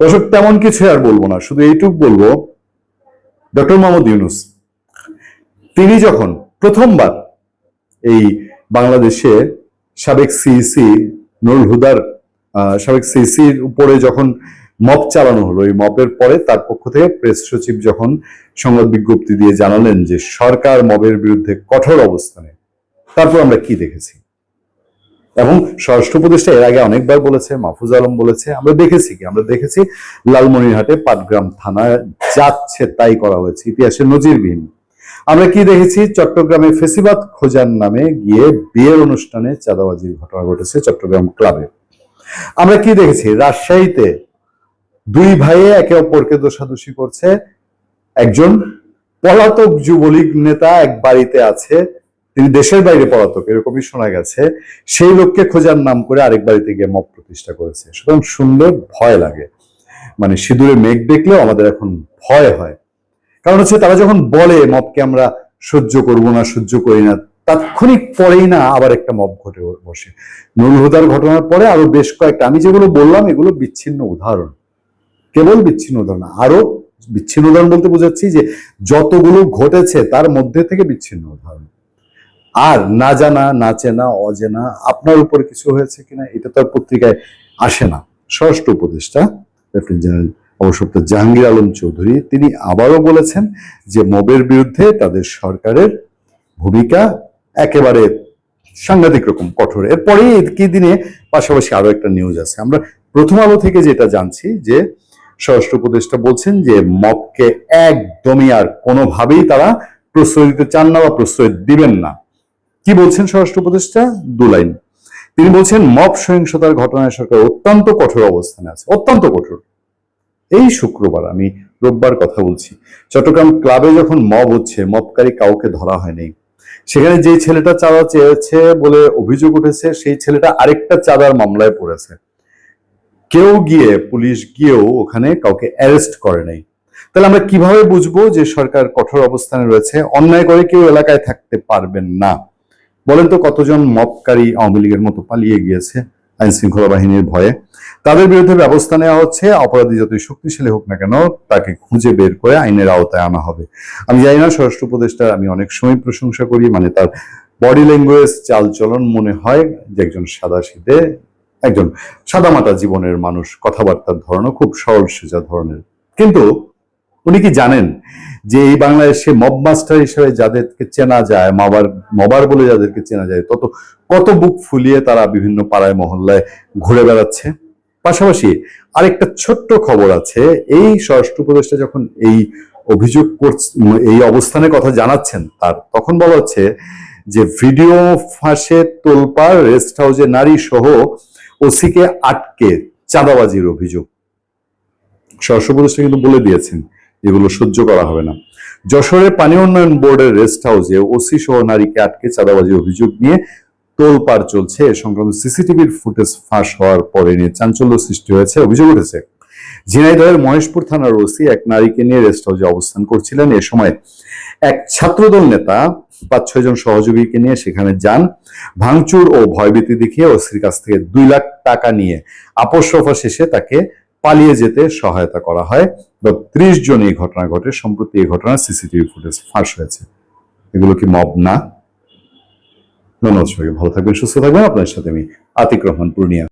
দর্শক তেমন কিছু আর বলব না, শুধু এইটুক বলব, ডক্টর মোহাম্মদ ইউনুস, তিনি যখন প্রথমবার এই বাংলাদেশে সাবেক সিইসি নুরুল হুদার সাবেক সিইসির উপরে যখন মব চালানো হলো, এই মপের পরে তার পক্ষ থেকে প্রেস সচিব যখন সংবাদ বিজ্ঞপ্তি দিয়ে জানালেন যে সরকার মবের বিরুদ্ধে কঠোর অবস্থানে, তারপর আমরা কি দেখেছি? এবং স্বরাষ্ট্র উপদেষ্টা এর আগে অনেকবার বলেছে, মাহফুজ আলম বলেছে, আমরা দেখেছি কি? আমরা দেখেছি লালমনিরহাটে পাটগ্রাম থানায় যাচ্ছে তাই করা হয়েছে, ইতিহাসের নজিরবিহীন। আমরা কি দেখেছি? চট্টগ্রামে ফেসিবাদ খোঁজার নামে গিয়ে বিয়ের অনুষ্ঠানে চাঁদাবাজির ঘটনা ঘটেছে চট্টগ্রাম ক্লাবে। আমরা কি দেখেছি? রাজশাহীতে দুই ভাইয়ে একে অপরকে দোষাদোষি করছে। একজন পলাতক যুবলীগ নেতা এক বাড়িতে আছে তিনি দেশের বাইরে পলাতক, এরকমই শোনা গেছে। সেই লোককে খোঁজার নাম করে আরেক বাড়িতে গিয়ে মব প্রতিষ্ঠা করেছে। সুতরাং শুনলে ভয় লাগে। মানে সিঁদুরে মেঘ দেখলেও আমাদের এখন ভয় হয়। কারণ হচ্ছে তারা যখন বলে মপকে আমরা সহ্য করব না, সহ্য করি না, তাৎক্ষণিক পরেই না আবার একটা মব ঘটে বসে। নুরুল হুদার ঘটনার পরে আরও বেশ কয়েকটা, আমি যেগুলো বললাম এগুলো বিচ্ছিন্ন উদাহরণ। কেবল বিচ্ছিন্ন উদাহরণ আরও বিচ্ছিন্ন উদাহরণ বলতে বোঝাচ্ছি যে যতগুলো ঘটেছে তার মধ্যে থেকে বিচ্ছিন্ন উদাহরণ। আর না জানা, না চেনা, অজেনা, আপনার উপর কিছু হয়েছে কিনা, এটা তো পত্রিকায় আসে না। ষষ্ঠ উপদেষ্টা, লেফটেন্যান্ট জেনারেল অবসরপ্ত জাহাঙ্গীর আলম চৌধুরী, তিনি আবারও বলেছেন যে মবের বিরুদ্ধে তাদের সরকারের ভূমিকা একেবারে সাংঘাতিক রকম, কঠোর। এরপরেই কি দিনে পাশাপাশি আরও একটা নিউজ আছে। আমরা প্রথম আলো থেকে যেটা জানছি যে স্বরাষ্ট্র উপদেষ্টা বলছেন যে মবকে একদমই আর কোনোভাবেই তারা প্রশ্রয় দিতে চান না বা প্রশ্রয় দিবেন না। কি বলছেন স্বরাষ্ট্র উপদেষ্টা? দু লাইন। তিনি বলছেন, মব সহিংসতার ঘটনায় সরকার অত্যন্ত কঠোর অবস্থানে আছে, অত্যন্ত কঠোর। এই শুক্রবার আমি রোববার কথা বলছি, চট্টগ্রাম ক্লাবে যখন মব হচ্ছে, মবকারী কাউকে ধরা হয়নি, সেখানে যে ছেলেটা চাঁদা চেয়েছে বলে অভিযোগ উঠেছে, সেই ছেলেটা আরেকটা চাঁদার মামলায় পড়েছে। কেউ গিয়ে, পুলিশ গিয়েও ওখানে কাউকে অ্যারেস্ট করে নাই। তাহলে আমরা কীভাবে বুঝব যে সরকার কঠোর অবস্থানে রয়েছে? অন্যায় করে কেউ এলাকায় থাকতে পারবেন না। বলেন তো কতজন মপকারী আওয়ামী লীগের মতো পালিয়ে গিয়েছে আইন শৃঙ্খলা বাহিনীর ভয়ে? তাদের বিরুদ্ধে ব্যবস্থা নেওয়া হচ্ছে, অপরাধী যতই শক্তিশালী হোক না কেন, তাকে খুঁজে বের করে আইনের আওতায় আনা হবে। আমি জানি না, স্বরাষ্ট্র উপদেষ্টা, আমি অনেক সময় প্রশংসা করি মানে তার বডি ল্যাঙ্গুয়েজ, চালচলন মনে হয় যে একজন সাদা শীতে একজন সাদামাটা জীবনের মানুষ, কথাবার্তার ধরনও খুব সরল, সোজা ধরনের। কিন্তু উনি কি জানেন যে এই বাংলাদেশে মব মাস্টার হিসেবে যাদেরকে চেনা যায় মবার মবার বলে যাদেরকে চেনা যায়, তত, কত বুক ফুলিয়ে তারা বিভিন্ন পাড়ায়, মহল্লায় ঘুরে বেড়াচ্ছে? পাশাপাশি আরেকটা ছোট্ট খবর আছে, এই স্বরাষ্ট্র উপদেষ্টা যখন এই অভিযোগ এই অবস্থানের কথা জানাচ্ছেন তার, তখন বলা হচ্ছে যে ভিডিও ফাঁসে তোলপাড়, রেস্ট হাউসে নারী সহ ওসিকে আটকে চাঁদাবাজির অভিযোগ। স্বরাষ্ট্র উপদেষ্টা কিন্তু বলে দিয়েছেন। এগুলো সহ্য করা হবে না। যশোরে পানি উন্নয়ন বোর্ডের রেস্ট হাউসে ওসি সহ নারীকে আটকে চাঁদাবাজির অভিযোগ নিয়ে তোলপাড় চলছে। এ সংক্রান্ত সিসিটিভির ফুটেজ ফাঁস হওয়ার পরে নিয়ে চাঞ্চল্য সৃষ্টি হয়েছে, অভিযোগ উঠেছে। ঝিনাইদহের মহেশপুর থানার ওসি এক নারীকে নিয়ে রেস্ট হাউসে অবস্থান করছিলেন। এ সময় এক ছাত্রদল নেতা পাঁচ ছয় জন সহযোগীকে নিয়ে সেখানে যান। ভাঙচুর ও ভয়ভীতি দেখিয়ে ওসির কাছ থেকে দুই লাখ টাকা নিয়ে আপোষ শেষে তাকে পালিয়ে যেতে সহায়তা করা হয়। বা ত্রিশ জন এই ঘটনা ঘটে, সম্প্রতি এই ঘটনা সিসিটিভি ফুটেজ ফাঁস হয়েছে। এগুলো কি মব না? ধন্যবাদ ভালো থাকবেন, সুস্থ থাকবেন। আপনার সাথে আমি আতিক রহমান, পূর্ণিয়া।